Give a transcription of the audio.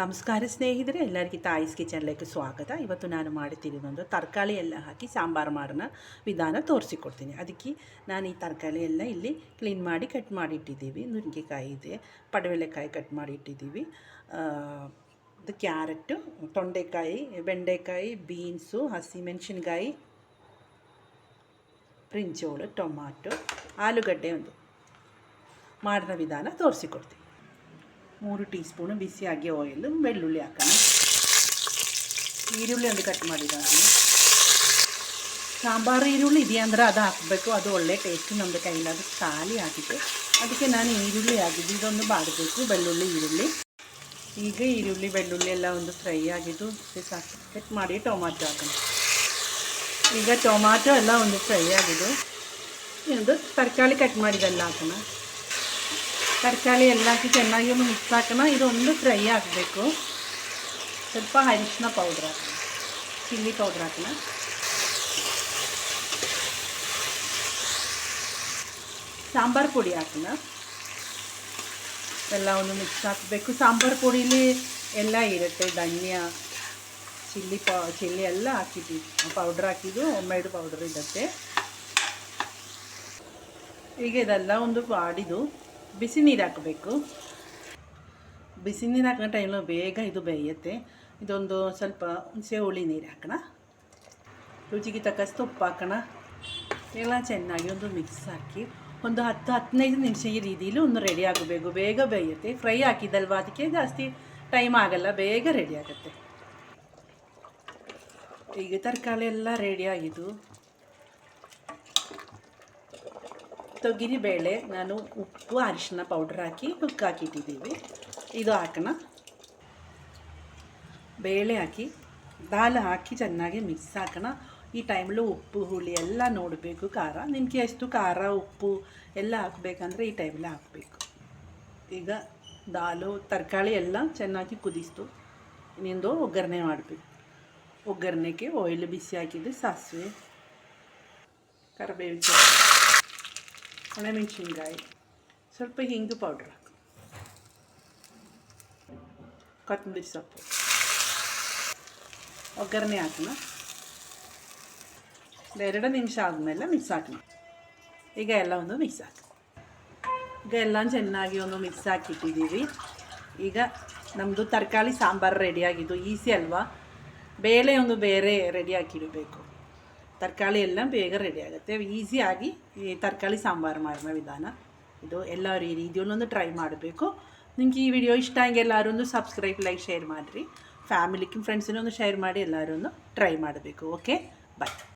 ನಮಸ್ಕಾರ ಸ್ನೇಹಿತರೆ, ಎಲ್ಲರಿಗೂ ತಾಯಿಸ್ ಲೈಕ್ ಸ್ವಾಗತ. ಇವತ್ತು ನಾನು ಮಾಡ್ತಿರೋದೊಂದು ತರಕಾರಿ ಎಲ್ಲ ಹಾಕಿ ಸಾಂಬಾರು ಮಾಡೋಣ ವಿಧಾನ ತೋರಿಸಿಕೊಡ್ತೀನಿ. ಅದಕ್ಕೆ ನಾನು ಈ ತರಕಾರಿ ಎಲ್ಲ ಇಲ್ಲಿ ಕ್ಲೀನ್ ಮಾಡಿ ಕಟ್ ಮಾಡಿ ಇಟ್ಟಿದ್ದೀವಿ ನುಗ್ಗೆಕಾಯಿ ಇದೆ, ಪಡವೆಲೆಕಾಯಿ ಕಟ್ ಮಾಡಿ ಇಟ್ಟಿದ್ದೀವಿ ಇದು ಕ್ಯಾರೆಟ್ ತೊಂಡೆಕಾಯಿ, ಬೆಂಡೆಕಾಯಿ, ಬೀನ್ಸು, ಹಸಿಮೆಣ್ಸಿನ್ಕಾಯಿ ಪ್ರಿಂಚೋಳು ಟೊಮಾಟೊ, ಆಲೂಗಡ್ಡೆ ಒಂದು. ಮಾಡಿದ ವಿಧಾನ ತೋರಿಸಿಕೊಡ್ತೀನಿ. ಮೂರು ಟೀ ಸ್ಪೂನು ಆಗಿ ಆಯಿಲ್, ಬೆಳ್ಳುಳ್ಳಿ ಹಾಕೋಣ. ಈರುಳ್ಳಿ ಒಂದು ಕಟ್ ಮಾಡಿದ್ದಾನೆ ಸಾಂಬಾರು ಈರುಳ್ಳಿ ಇದೆಯಂದ್ರೆ ಅದು ಹಾಕಬೇಕು. ಅದು ಒಳ್ಳೆ ಟೇಸ್ಟ್ ನಮ್ಮದು ಕೈಲಿ. ಅದು ಖಾಲಿ ಆಗಿದೆ. ಅದಕ್ಕೆ ನಾನು ಈರುಳ್ಳಿ ಹಾಕಿದ್ದು. ಇದೊಂದು ಬಾಡಬೇಕು ಬೆಳ್ಳುಳ್ಳಿ, ಈರುಳ್ಳಿ. ಈಗ ಈರುಳ್ಳಿ, ಬೆಳ್ಳುಳ್ಳಿ ಎಲ್ಲ ಒಂದು ಫ್ರೈ ಆಗಿದ್ದು ಕಟ್ ಮಾಡಿ ಟೊಮಾಟೊ ಹಾಕೋಣ. ಈಗ ಟೊಮಾಟೊ ಎಲ್ಲ ಒಂದು ಫ್ರೈ ಆಗಿದ್ದು. ಒಂದು ತರಕಾರಿ ಕಟ್ ಮಾಡಿದೆಲ್ಲ ಹಾಕೋಣ. ತರಕಾರಿ ಎಲ್ಲ ಹಾಕಿ ಚೆನ್ನಾಗಿ ಮಿಕ್ಸ್ ಹಾಕೋಣ, ಇದೊಂದು ಫ್ರೈ ಹಾಕಬೇಕು ಸ್ವಲ್ಪ ಅರಿಶಿನ ಪೌಡ್ರ್ ಹಾಕೋಣ, ಚಿಲ್ಲಿ ಪೌಡ್ರ್ ಹಾಕೋಣ. ಸಾಂಬಾರು ಪುಡಿ ಹಾಕೋಣ. ಎಲ್ಲವನ್ನು ಮಿಕ್ಸ್ ಹಾಕಬೇಕು. ಸಾಂಬಾರು ಪುಡೀಲಿ ಎಲ್ಲ ಇರುತ್ತೆ, ಧನ್ಯ, ಚಿಲ್ಲಿ ಪೌ, ಚಿಲ್ಲಿ ಎಲ್ಲ ಹಾಕಿದ್ದೀವಿ ಪೌಡ್ರ್ ಹಾಕಿದ್ದು ಮೆಡ್ ಪೌಡ್ರ್ ಇರುತ್ತೆ. ಈಗ ಇದೆಲ್ಲ ಒಂದು ಬಾಡಿದು ಬಿಸಿ ನೀರು ಹಾಕಬೇಕು. ಬಿಸಿ ನೀರು ಹಾಕೋ ಟೈಮಲ್ಲಿ ಬೇಗ ಇದು ಬೇಯುತ್ತೆ. ಇದೊಂದು ಸ್ವಲ್ಪ ಹುಣಸೆ ಹುಳಿ ನೀರು ಹಾಕೋಣ. ರುಚಿಗೆ ತಕ್ಕಷ್ಟು ಉಪ್ಪು ಹಾಕೋಣ. ಎಲ್ಲ ಚೆನ್ನಾಗಿ ಒಂದು ಮಿಕ್ಸ್ ಹಾಕಿ ಒಂದು ಹತ್ತು, ಹದಿನೈದು ನಿಮಿಷ ಈ ರೀತಿಯಲ್ಲಿ ಒಂದು ರೆಡಿ ಆಗಬೇಕು. ಬೇಗ ಬೇಯುತ್ತೆ. ಫ್ರೈ ಹಾಕಿದಲ್ವ ಅದಕ್ಕೆ ಜಾಸ್ತಿ ಟೈಮ್ ಆಗಲ್ಲ. ಬೇಗ ರೆಡಿ ಆಗುತ್ತೆ. ಈಗ ತರಕಾರಿ ಎಲ್ಲ ರೆಡಿ ಆಗಿದ್ದು ತೊಗರಿ ಬೇಳೆ ನಾನು ಉಪ್ಪು, ಅರಿಶಿನ ಪೌಡ್ರ್ ಹಾಕಿ ಹಾಕಿಟ್ಟಿದ್ದೀವಿ. ಇದು ಹಾಕೋಣ. ಬೇಳೆ ಹಾಕಿ, ದಾಲ್ ಹಾಕಿ ಚೆನ್ನಾಗಿ ಮಿಕ್ಸ್ ಹಾಕೋಣ. ಈ ಟೈಮಲ್ಲಿ ಉಪ್ಪು, ಹುಳಿ ಎಲ್ಲ ನೋಡಬೇಕು, ಖಾರ. ನಿಮಗೆ ಎಷ್ಟು ಖಾರ, ಉಪ್ಪು ಎಲ್ಲ ಹಾಕಬೇಕಂದ್ರೆ ಈ ಟೈಮಲ್ಲಿ ಹಾಕಬೇಕು. ಈಗ ದಾಲು ತರಕಾರಿ ಎಲ್ಲ ಚೆನ್ನಾಗಿ ಕುದಿಸ್ತು. ಇನ್ನೊಂದು ಒಗ್ಗರಣೆ ಮಾಡಬೇಕು. ಒಗ್ಗರಣೆಗೆ ಆಯಿಲ್ ಬಿಸಿ ಹಾಕಿದ್ದು ಸಾಸಿವೆ ಕರಿಬೇವು ಒಣಮೆಣಸಿನ್ಕಾಯಿ. ಸ್ವಲ್ಪ ಹಿಂಗು ಪೌಡ್ರ್ ಹಾಕು. ಕೊತ್ತಂಬರಿ ಸೊಪ್ಪು. ಒಗ್ಗರಣೆ ಹಾಕೋಣ. ಎರಡು ನಿಮಿಷ ಆದಮೇಲೆ ಮಿಕ್ಸ್ ಹಾಕೋಣ. ಈಗ ಎಲ್ಲ ಒಂದು ಮಿಕ್ಸ್ ಹಾಕಿ. ಈಗ ಎಲ್ಲ ಚೆನ್ನಾಗಿ ಒಂದು ಮಿಕ್ಸ್ ಹಾಕಿಟ್ಟಿದ್ದೀವಿ. ಈಗ ನಮ್ಮದು ತರಕಾರಿ ಸಾಂಬಾರು ರೆಡಿಯಾಗಿದ್ದು ಈಸಿ ಅಲ್ವಾ? ಬೇಳೆ ಒಂದು ಬೇರೆ ರೆಡಿ ಹಾಕಿಡಬೇಕು. ತರಕಾರಿ ಎಲ್ಲ ಬೇಗ ರೆಡಿ ಆಗುತ್ತೆ ಈಸಿಯಾಗಿ ಈ ತರಕಾರಿ ಸಾಂಬಾರು ಮಾಡೋ ವಿಧಾನ ಇದು ಎಲ್ಲರೂ ಈ ರೀತಿಯಲ್ಲೊಂದು ಟ್ರೈ ಮಾಡಬೇಕು ನಿಮ್ಗೆ ಈ ವಿಡಿಯೋ ಇಷ್ಟ ಹಂಗೆ ಎಲ್ಲರೂ ಒಂದು ಸಬ್ಸ್ಕ್ರೈಬ್ ಲೈಕ್ ಶೇರ್ ಮಾಡಿರಿ ಫ್ಯಾಮಿಲಿಗೆ ಫ್ರೆಂಡ್ಸಿನೊಂದು ಶೇರ್ ಮಾಡಿ ಎಲ್ಲರೂ ಟ್ರೈ ಮಾಡಬೇಕು ಓಕೆ ಬಾಯ್